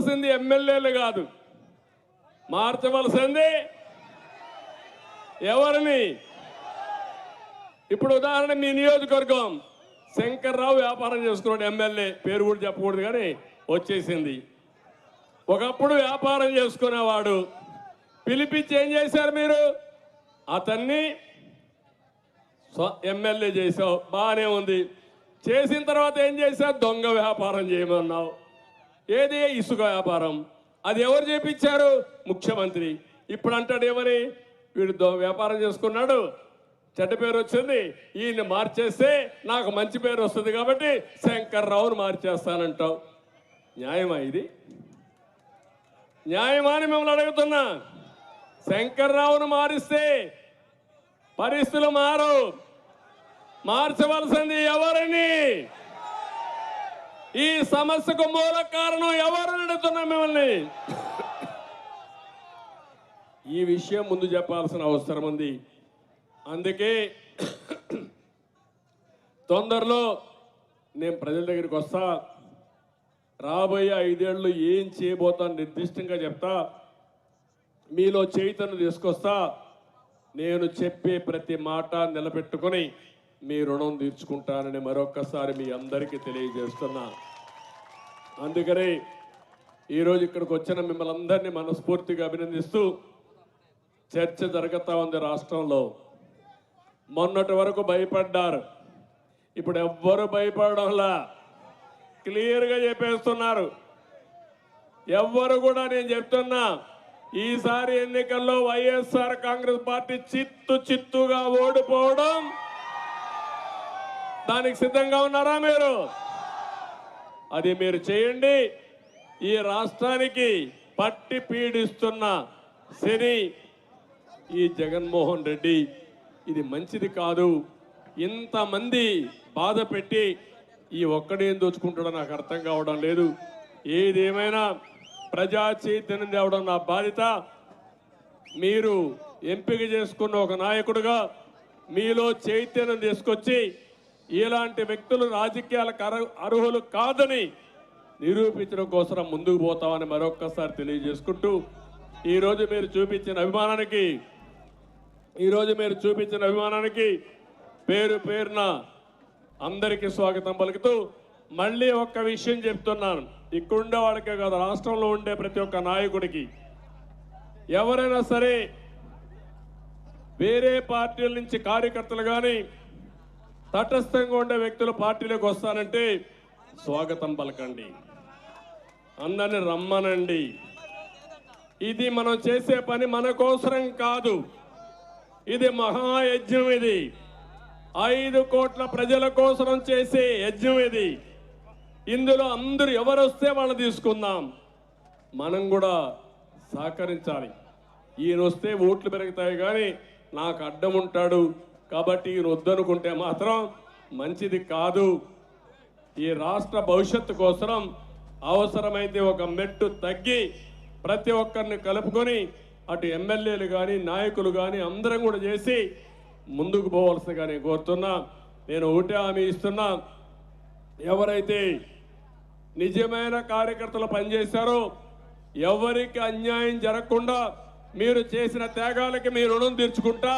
మార్చవలసింది ఎమ్మెల్యేలు కాదు. మార్చవలసింది ఎవరిని? ఇప్పుడు ఉదాహరణ మీ నియోజకవర్గం. శంకర్రావు వ్యాపారం చేసుకున్నాడు ఎమ్మెల్యే. పేరు కూడా చెప్పకూడదు కానీ వచ్చేసింది. ఒకప్పుడు వ్యాపారం చేసుకునేవాడు. పిలిపించి ఏం చేశారు మీరు? అతన్ని ఎమ్మెల్యే చేసావు బాగానే ఉంది. చేసిన తర్వాత ఏం చేశావు? దొంగ వ్యాపారం చేయమన్నావు. ఏది ఇసుక వ్యాపారం. అది ఎవరు చేపించారు? ముఖ్యమంత్రి. ఇప్పుడు అంటాడు ఏమని? వీడు వ్యాపారం చేసుకున్నాడు. చెడ్డ పేరు వచ్చింది. ఈయన్ని మార్చేస్తే నాకు మంచి పేరు వస్తుంది కాబట్టి శంకర్రావును మార్చేస్తానంటావు. న్యాయమా ఇది? న్యాయమా అని మిమ్మల్ని అడుగుతున్నా. శంకర్రావును మారిస్తే పరిస్థితులు మారు మార్చవలసింది ఎవరిని? ఈ సమస్యకు మూల కారణం ఎవరు అడుగుతున్నా మిమ్మల్ని? ఈ విషయం ముందు చెప్పాల్సిన అవసరం ఉంది. అందుకే తొందరలో నేను ప్రజల దగ్గరికి వస్తా. రాబోయే ఐదేళ్ళు ఏం చేయబోతాను నిర్దిష్టంగా చెప్తా. మీలో చైతన్యం తీసుకొస్తా. నేను చెప్పే ప్రతి మాట నిలబెట్టుకొని మీ రుణం తీర్చుకుంటానని మరొక్కసారి మీ అందరికీ తెలియజేస్తున్నా. అందుకనే ఈరోజు ఇక్కడికి వచ్చిన మిమ్మల్ని అందరినీ మనస్ఫూర్తిగా అభినందిస్తూ చర్చ జరుగుతూ ఉంది రాష్ట్రంలో. మొన్నటి వరకు భయపడ్డారు. ఇప్పుడు ఎవ్వరు భయపడడంలా క్లియర్గా చెప్పేస్తున్నారు. ఎవ్వరు కూడా నేను చెప్తున్నా ఈసారి ఎన్నికల్లో వైఎస్ఆర్ కాంగ్రెస్ పార్టీ చిత్తు చిత్తుగా ఓడిపోవడం దానికి సిద్ధంగా ఉన్నారా మీరు? అది మీరు చేయండి. ఈ రాష్ట్రానికి పట్టి పీడిస్తున్న శని ఈ జగన్మోహన్ రెడ్డి ఇది మంచిది కాదు. ఇంతమంది బాధ పెట్టి ఈ ఒక్కడేం దోచుకుంటాడో నాకు అర్థం కావడం లేదు. ఏదేమైనా ప్రజా చైతన్యం తేవడం నా బాధ్యత. మీరు ఎంపిక చేసుకున్న ఒక నాయకుడుగా మీలో చైతన్యం తీసుకొచ్చి ఇలాంటి వ్యక్తులు రాజకీయాలకు అర్హులు కాదని నిరూపించడం కోసం ముందుకు పోతామని మరొక్కసారి తెలియజేసుకుంటూ ఈరోజు మీరు చూపించిన అభిమానానికి ఈరోజు మీరు చూపించిన అభిమానానికి పేరు పేరున అందరికీ స్వాగతం పలుకుతూ మళ్ళీ ఒక్క విషయం చెప్తున్నాను. ఇక్కడుండే వాళ్ళకే కాదు రాష్ట్రంలో ఉండే ప్రతి ఒక్క నాయకుడికి. ఎవరైనా సరే వేరే పార్టీల నుంచి కార్యకర్తలు కానీ తటస్థంగా ఉండే వ్యక్తులు పార్టీలోకి వస్తానంటే స్వాగతం పలకండి. అందరిని రమ్మనండి. ఇది మనం చేసే పని మన కోసరం కాదు. ఇది మహాయజ్ఞం ఇది. ఐదు కోట్ల ప్రజల కోసం చేసే యజ్ఞం ఇది. ఇందులో అందరూ ఎవరు వస్తే వాళ్ళు తీసుకుందాం. మనం కూడా సహకరించాలి. ఈయన వస్తే ఓట్లు పెరుగుతాయి కానీ నాకు అడ్డం ఉంటాడు. కాబట్టి ఈయన వద్దనుకుంటే మాత్రం మంచిది కాదు. ఈ రాష్ట్ర భవిష్యత్తు కోసం అవసరమైతే ఒక మెట్టు తగ్గి ప్రతి ఒక్కరిని కలుపుకొని అటు ఎమ్మెల్యేలు కానీ నాయకులు కానీ అందరం కూడా చేసి ముందుకు పోవాల్సిందిగా నేను కోరుతున్నా. నేను ఒకటే హామీ ఇస్తున్నా. ఎవరైతే నిజమైన కార్యకర్తలు పనిచేశారో ఎవరికి అన్యాయం జరగకుండా మీరు చేసిన త్యాగాలకి మీ రుణం తీర్చుకుంటా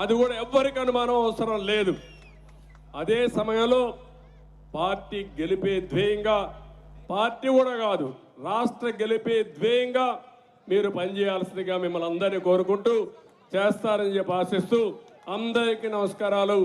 అది కూడా ఎవ్వరికి అనుమానం అవసరం లేదు. అదే సమయంలో పార్టీ గెలిపే ధ్యేయంగా పార్టీ కూడా కాదు రాష్ట్ర గెలిపే ధ్యేయంగా మీరు పనిచేయాల్సిందిగా మిమ్మల్ని అందరినీ కోరుకుంటూ చేస్తారని చెప్పి ఆశిస్తూ అందరికీ నమస్కారాలు.